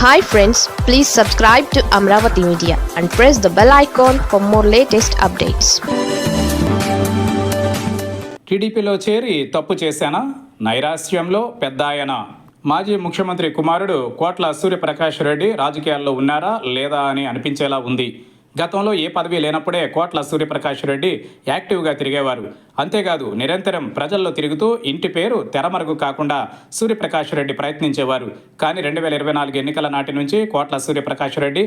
Hi friends please subscribe to Amaravati media and press the bell icon for more latest updates టీడీపీలో చేరి తప్పు చేశానా? నైరాశ్యంలో పెద్ద ఆయన మాజీ ముఖ్యమంత్రి కుమారుడు కోట్ల సూర్యప్రకాష్ రెడ్డి రాజకీయాల్లో ఉన్నారా లేదా అని అనిపించేలా ఉంది. గతంలో ఏ పదవి లేనప్పుడే కోట్ల సూర్యప్రకాష్ రెడ్డి యాక్టివ్గా తిరిగేవారు. అంతేకాదు నిరంతరం ప్రజల్లో తిరుగుతూ ఇంటి పేరు తెరమరుగు కాకుండా సూర్యప్రకాష్ రెడ్డి ప్రయత్నించేవారు. కానీ రెండు వేల ఇరవై నాలుగు ఎన్నికల నాటి నుంచి కోట్ల సూర్యప్రకాష్ రెడ్డి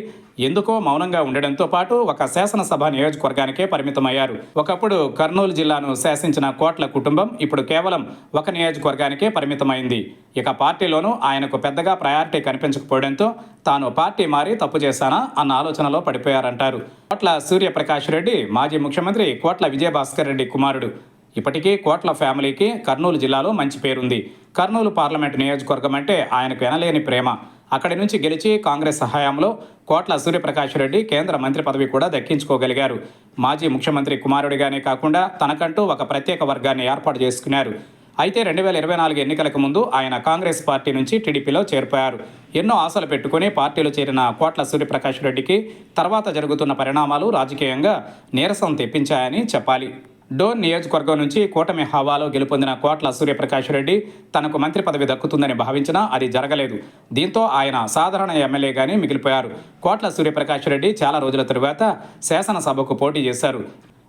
ఎందుకో మౌనంగా ఉండడంతో పాటు ఒక శాసనసభ నియోజకవర్గానికే పరిమితమయ్యారు. ఒకప్పుడు కర్నూలు జిల్లాను శాసించిన కోట్ల కుటుంబం ఇప్పుడు కేవలం ఒక నియోజకవర్గానికే పరిమితమైంది. ఇక పార్టీలోనూ ఆయనకు పెద్దగా ప్రయారిటీ కనిపించకపోవడంతో తాను పార్టీ మారి తప్పు చేశానా అన్న ఆలోచనలో పడిపోయారంటారు. కోట్ల సూర్యప్రకాష్ రెడ్డి మాజీ ముఖ్యమంత్రి కోట్ల విజయభాస్కర్ రెడ్డి కుమారుడు. ఇప్పటికీ కోట్ల ఫ్యామిలీకి కర్నూలు జిల్లాలో మంచి పేరుంది. కర్నూలు పార్లమెంట్ నియోజకవర్గం అంటే ఆయనకు ఎనలేని ప్రేమ. అక్కడి నుంచి గెలిచి కాంగ్రెస్ సహాయంలో కోట్ల సూర్యప్రకాష్ రెడ్డి కేంద్ర మంత్రి పదవి కూడా దక్కించుకోగలిగారు. మాజీ ముఖ్యమంత్రి కుమారుడిగానే కాకుండా తనకంటూ ఒక ప్రత్యేక వర్గాన్ని ఏర్పాటు చేసుకున్నారు. అయితే రెండు వేల ఇరవై నాలుగు ఎన్నికలకు ముందు ఆయన కాంగ్రెస్ పార్టీ నుంచి టీడీపీలో చేరిపోయారు. ఎన్నో ఆశలు పెట్టుకుని పార్టీలో చేరిన కోట్ల సూర్యప్రకాష్ రెడ్డికి తర్వాత జరుగుతున్న పరిణామాలు రాజకీయంగా నీరసం తెప్పించాయని చెప్పాలి. డోన్ నియోజకవర్గం నుంచి కూటమి హవాలో గెలుపొందిన కోట్ల సూర్యప్రకాష్ రెడ్డి తనకు మంత్రి పదవి దక్కుతుందని భావించినా అది జరగలేదు. దీంతో ఆయన సాధారణ ఎమ్మెల్యేగానే మిగిలిపోయారు. కోట్ల సూర్యప్రకాష్ రెడ్డి చాలా రోజుల తరువాత శాసనసభకు పోటీ చేశారు.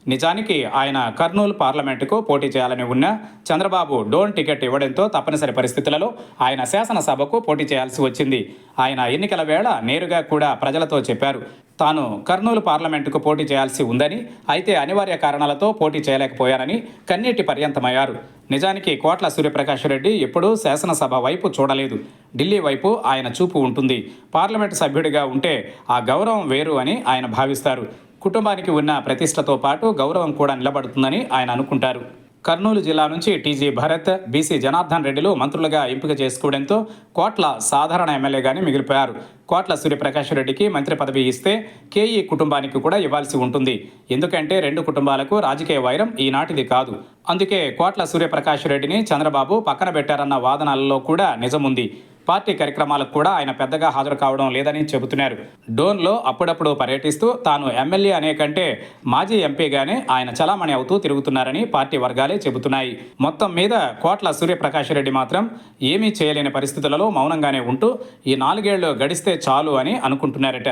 నిజానికి ఆయన కర్నూలు పార్లమెంటుకు పోటీ చేయాలని ఉన్న చంద్రబాబు డోన్ టికెట్ ఇవ్వడంతో తప్పనిసరి పరిస్థితులలో ఆయన శాసనసభకు పోటీ చేయాల్సి వచ్చింది. ఆయన ఎన్నికల వేళ నేరుగా కూడా ప్రజలతో చెప్పారు. తాను కర్నూలు పార్లమెంటుకు పోటీ చేయాల్సి ఉందని అయితే అనివార్య కారణాలతో పోటీ చేయలేకపోయారని కన్నీటి పర్యంతమయ్యారు. నిజానికి కోట్ల సూర్యప్రకాష్ రెడ్డి ఎప్పుడూ శాసనసభ వైపు చూడలేదు. ఢిల్లీ వైపు ఆయన చూపు ఉంటుంది. పార్లమెంటు సభ్యుడిగా ఉంటే ఆ గౌరవం వేరు అని ఆయన భావిస్తారు. కుటుంబానికి ఉన్న ప్రతిష్టతో పాటు గౌరవం కూడా నిలబడుతుందని ఆయన అనుకుంటారు. కర్నూలు జిల్లా నుంచి టీజీ భరత్ బీసీ జనార్దన్ రెడ్డిలు మంత్రులుగా ఎంపిక చేసుకోవడంతో కోట్ల సాధారణ ఎమ్మెల్యేగానే మిగిలిపోయారు. కోట్ల సూర్యప్రకాష్ రెడ్డికి మంత్రి పదవి ఇస్తే కేఈ కుటుంబానికి కూడా ఇవ్వాల్సి ఉంటుంది. ఎందుకంటే రెండు కుటుంబాలకు రాజకీయ వైరం ఈనాటిది కాదు. అందుకే కోట్ల సూర్యప్రకాష్ రెడ్డిని చంద్రబాబు పక్కన పెట్టారన్న వాదనలలో కూడా నిజముంది. పార్టీ కార్యక్రమాలకు కూడా ఆయన పెద్దగా హాజరు కావడం లేదని చెబుతున్నారు. డోన్లో అప్పుడప్పుడు పర్యటిస్తూ తాను ఎమ్మెల్యే అనే కంటే మాజీ ఎంపీగానే ఆయన చలామణి అవుతూ తిరుగుతున్నారని పార్టీ వర్గాలే చెబుతున్నాయి. మొత్తం మీద కోట్ల సూర్యప్రకాష్ రెడ్డి మాత్రం ఏమీ చేయలేని పరిస్థితులలో మౌనంగానే ఉంటూ ఈ నాలుగేళ్ళు గడిస్తే చాలు అని అనుకుంటున్నారట.